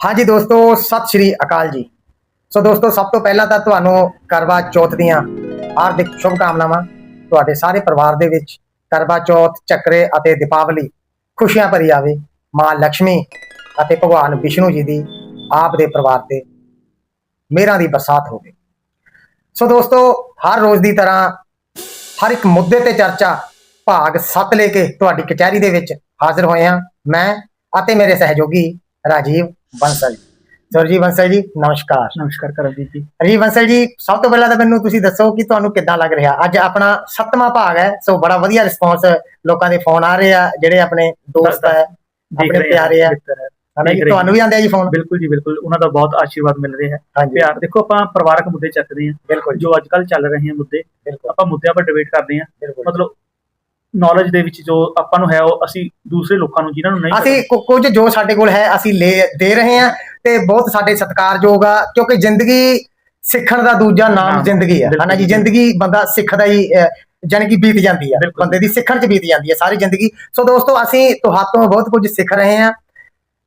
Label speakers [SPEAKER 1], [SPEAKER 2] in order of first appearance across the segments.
[SPEAKER 1] ਹਾਂਜੀ ਦੋਸਤੋ, ਸਤਿ ਸ਼੍ਰੀ ਅਕਾਲ ਜੀ। ਸੋ ਦੋਸਤੋ, ਸਭ ਤੋਂ ਪਹਿਲਾਂ ਤਾਂ ਤੁਹਾਨੂੰ ਕਰਵਾ ਚੌਥ ਦੀਆਂ ਹਾਰਦਿਕ ਸ਼ੁਭ ਕਾਮਨਾਵਾਂ ਤੁਹਾਡੇ ਸਾਰੇ ਪਰਿਵਾਰ ਦੇ ਵਿੱਚ ਕਰਵਾ ਚੌਥ, ਚੱਕਰੇ ਅਤੇ ਦੀਪਾਵਲੀ ਖੁਸ਼ੀਆਂ ਭਰੀ ਆਵੇ। ਮਾਂ ਲక్ష్ਮੀ ਅਤੇ ਭਗਵਾਨ ਵਿਸ਼ਨੂੰ ਜੀ ਦੀ ਆਪ ਦੇ ਪਰਿਵਾਰ ਤੇ ਮਿਹਰਾਂ ਦੀ ਬਰਸਾਤ ਹੋਵੇ ਸੋ ਦੋਸਤੋ, ਹਰ ਰੋਜ਼ ਦੀ ਤਰ੍ਹਾਂ ਹਰ ਇੱਕ ਮੁੱਦੇ ਤੇ ਚਰਚਾ ਭਾਗ 7 ਲੈ ਕੇ ਤੁਹਾਡੀ ਕਚਹਿਰੀ ਦੇ ਵਿੱਚ ਹਾਜ਼ਰ ਹੋਏ ਹਾਂ ਮੈਂ ਅਤੇ ਮੇਰੇ ਸਹਿਯੋਗੀ ਰਾਜੀਵ ਬੰਸਲ। ਸਰ ਜੀ ਬੰਸਲ ਜੀ ਨਮਸਕਾਰ।
[SPEAKER 2] ਨਮਸਕਾਰ ਕਰਮਜੀਤ ਜੀ।
[SPEAKER 1] ਰਾਜੀਵ ਬੰਸਲ ਜੀ ਸਭ ਤੋਂ ਪਹਿਲਾਂ ਤਾਂ ਮੈਨੂੰ ਤੁਸੀਂ ਦੱਸੋ ਕਿ ਤੁਹਾਨੂੰ ਕਿੱਦਾਂ ਲੱਗ ਰਿਹਾ? ਅੱਜ ਆਪਣਾ ਸੱਤਵਾਂ ਭਾਗ ਹੈ ਸੋ ਬੜਾ ਵਧੀਆ ਰਿਸਪੌਂਸ ਲੋਕਾਂ ਦੇ ਫੋਨ ਆ ਰਹੇ ਆ ਜਿਹੜੇ ਆਪਣੇ ਦੋਸਤ ਹੈ ਆਪਣੇ ਪਿਆਰੇ ਆ। ਹਨਾ ਜੀ, ਤੁਹਾਨੂੰ ਵੀ ਆਉਂਦੇ ਆ ਜੀ ਫੋਨ
[SPEAKER 2] ਬਿਲਕੁਲ ਜੀ ਬਿਲਕੁਲ। ਉਹਨਾਂ ਦਾ ਬਹੁਤ ਆਸ਼ੀਰਵਾਦ ਮਿਲ ਰਿਹਾ ਹੈ। ਪਿਆਰ। ਦੇਖੋ ਆਪਾਂ ਪਰਿਵਾਰਕ ਮੁੱਦੇ ਚੱਕਦੇ ਹਾਂ।
[SPEAKER 1] ਬਿਲਕੁਲ ਜੀ।
[SPEAKER 2] ਜੋ ਅੱਜ ਕੱਲ ਚੱਲ ਰਹੇ ਹਨ ਮੁੱਦੇ ਆਪਾਂ ਮੁੱਦਿਆਂ 'ਤੇ ਡਿਬੇਟ ਕਰਦੇ ਹਾਂ।
[SPEAKER 1] ਬਿਲਕੁਲ
[SPEAKER 2] ਮਤਲਬ ਨੌਲੇਜ ਦੇ ਵਿੱਚ ਜੋ ਆਪਾਂ ਨੂੰ ਹੈ ਉਹ ਅਸੀਂ ਦੂਸਰੇ ਲੋਕਾਂ ਨੂੰ ਜਿਨ੍ਹਾਂ ਨੂੰ ਨਹੀਂ
[SPEAKER 1] ਅਸੀਂ ਕੁ- ਕੁਝ ਜੋ ਸਾਡੇ ਕੋਲ ਹੈ ਅਸੀਂ ਲੈ ਦੇ ਰਹੇ ਹਾਂ ਤੇ ਬਹੁਤ ਸਾਡੇ ਸਤਿਕਾਰਯੋਗ ਆ ਕਿਉਂਕਿ ਜ਼ਿੰਦਗੀ ਸਿੱਖਣ ਦਾ ਦੂਜਾ ਨਾਮ
[SPEAKER 2] ਨਾਮ,
[SPEAKER 1] ਜ਼ਿੰਦਗੀ
[SPEAKER 2] ਬਿਲਕੁਲ,
[SPEAKER 1] ਹਨਾ ਜੀ? ਜ਼ਿੰਦਗੀ ਬੰਦਾ ਸਿੱਖਦਾ ਹੀ ਅਹ, ਜਾਣੀ ਕਿ ਬੀਤ ਜਾਂਦੀ
[SPEAKER 2] ਬਿਲਕੁਲ।
[SPEAKER 1] ਬੰਦੇ ਦੀ ਸਿੱਖਣ ਚ ਬੀਤ ਜਾਂਦੀ ਹੈ ਸਾਰੀ ਜ਼ਿੰਦਗੀ। ਸੋ ਦੋਸਤੋ ਅਸੀਂ ਤੁਹਾਤੋਂ ਬਹੁਤ ਕੁਝ ਸਿੱਖ ਰਹੇ ਹਾਂ।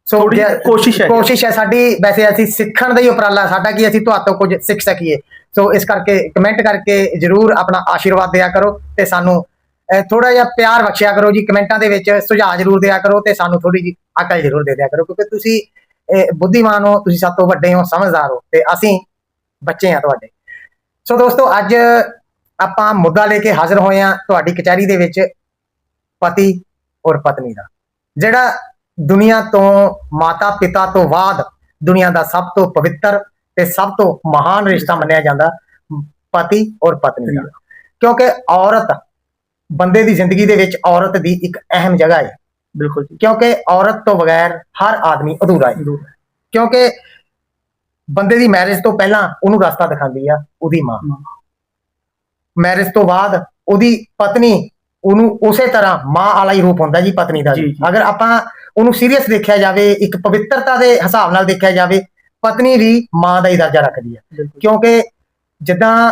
[SPEAKER 1] ਸੋ
[SPEAKER 2] ਥੋੜ੍ਹੀ
[SPEAKER 1] ਜੇ-
[SPEAKER 2] ਕੋਸ਼ਿਸ਼ ਹੈ।
[SPEAKER 1] ਕੋਸ਼ਿਸ਼ ਹੈ ਸਾਡੀ। ਵੈਸੇ ਅਸੀਂ ਸਿੱਖਣ ਦਾ ਹੀ ਉਪਰਾਲਾ ਸਾਡਾ ਕਿ ਅਸੀਂ ਤੁਹਾਤੋਂ ਕੁਝ ਸਿੱਖ ਸਕੀਏ। ਸੋ ਇਸ ਕਰਕੇ ਕਮੈਂਟ ਕਰਕੇ ਜਰੂਰ ਆਪਣਾ ਆਸ਼ੀਰਵਾਦ ਦਿਆ ਕਰੋ ਤੇ ਸਾਨੂੰ ਥੋੜਾ ਜਿਹਾ ਪਿਆਰ ਬਖਸ਼ਿਆ ਕਰੋ ਜੀ ਕਮੈਂਟਾਂ ਦੇ ਵਿੱਚ ਸੁਝਾਅ ਜਰੂਰ ਦਿਆ ਕਰੋ ਤੇ ਸਾਨੂੰ ਥੋੜੀ ਜੀ ਅਕਲ ਜਰੂਰ ਦੇ ਦਿਆ ਕਰੋ ਕਿਉਂਕਿ ਤੁਸੀਂ ਅਹ, ਬੁੱਧੀਮਾਨ ਹੋ ਤੁਸੀਂ ਸਭ ਤੋਂ ਵੱਡੇ ਹੋ ਸਮਝਦਾਰ ਹੋ ਤੇ ਅਸੀਂ ਬੱਚੇ ਆ ਤੁਹਾਡੇ। ਸੋ ਦੋਸਤੋ ਅੱਜ ਆਪਾਂ ਮੁੱਦਾ ਲੈ ਕੇ ਹਾਜ਼ਰ ਹੋਏ ਆ ਤੁਹਾਡੀ ਕਚਹਿਰੀ ਦੇ ਵਿੱਚ ਪਤੀ ਔਰ ਪਤਨੀ ਦਾ ਜਿਹੜਾ ਦੁਨੀਆ ਤੋਂ ਮਾਤਾ ਪਿਤਾ ਤੋਂ ਬਾਅਦ ਦੁਨੀਆ ਦਾ ਸਭ ਤੋਂ ਪਵਿੱਤਰ ਤੇ ਸਭ ਤੋਂ ਮਹਾਨ ਰਿਸ਼ਤਾ ਮੰਨਿਆ ਜਾਂਦਾ ਪਤੀ ਔਰ ਪਤਨੀ ਦਾ। ਕਿਉਂਕਿ ਔਰਤ ਬੰਦੇ ਦੀ ਜ਼ਿੰਦਗੀ ਦੇ ਵਿੱਚ ਔਰਤ ਦੀ ਇੱਕ ਅਹਿਮ ਜਗ੍ਹਾ ਹੈ।
[SPEAKER 2] ਬਿਲਕੁਲ ਜੀ।
[SPEAKER 1] ਕਿਉਂਕਿ ਔਰਤ ਤੋਂ ਬਗੈਰ ਹਰ ਆਦਮੀ ਅਧੂਰਾ ਹੈ। ਕਿਉਂਕਿ ਬੰਦੇ ਦੀ ਮੈਰਿਜ ਤੋਂ ਪਹਿਲਾਂ ਉਹਨੂੰ ਰਸਤਾ ਦਿਖਾਉਂਦੀ ਆ ਉਹਦੀ ਮਾਂ। ਮੈਰਿਜ ਤੋਂ ਬਾਅਦ ਉਹਦੀ ਪਤਨੀ ਉਹਨੂੰ ਉਸੇ ਤਰ੍ਹਾਂ ਮਾਂ ਵਾਲਾ ਹੀ ਰੂਪ ਹੁੰਦਾ ਜੀ ਪਤਨੀ ਦਾ। ਅਗਰ ਆਪਾਂ ਉਹਨੂੰ ਸੀਰੀਅਸ ਦੇਖਿਆ ਜਾਵੇ ਇੱਕ ਪਵਿੱਤਰਤਾ ਦੇ ਹਿਸਾਬ ਨਾਲ ਦੇਖਿਆ ਜਾਵੇ ਪਤਨੀ ਵੀ ਮਾਂ ਦਾ ਹੀ ਦਰਜਾ ਰੱਖਦੀ ਹੈ ਕਿਉਂਕਿ ਜਿੱਦਾਂ